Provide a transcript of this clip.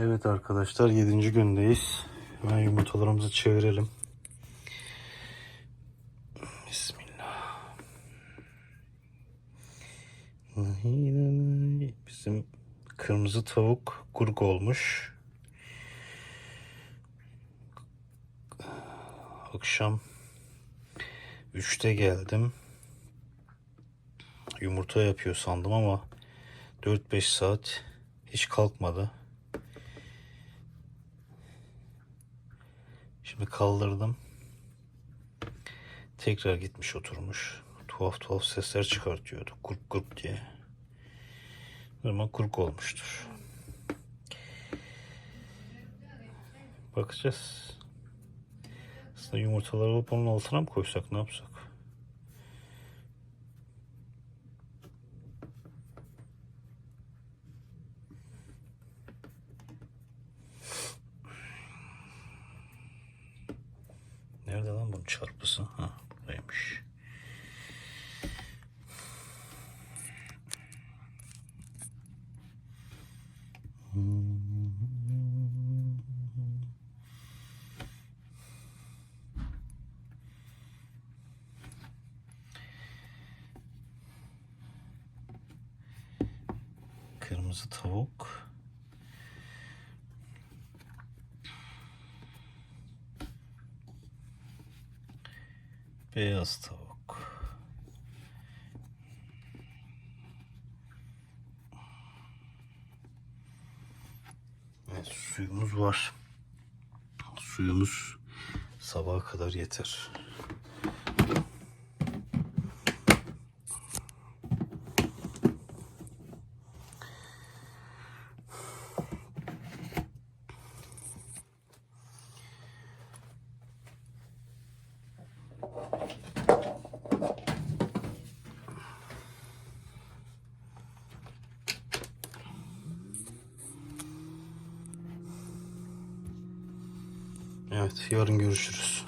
Evet arkadaşlar 7. gündeyiz. Hemen yumurtalarımızı çevirelim. Bismillah. Bizim kırmızı tavuk kuruk olmuş. Akşam 3'te geldim. Yumurta yapıyor sandım ama 4-5 saat hiç kalkmadı. Şimdi kaldırdım. Tekrar gitmiş oturmuş. Tuhaf tuhaf sesler çıkartıyordu. Kurk kurk diye. O zaman kurk olmuştur. Bakacağız. Aslında yumurtaları alıp onun altına mı koysak ne yapsak? Nerede lan bunun çarpısı? Ha buradaymış. Kırmızı tavuk. Beyaz tavuk. Evet, suyumuz var. Suyumuz sabaha kadar yeter. Evet, yarın görüşürüz.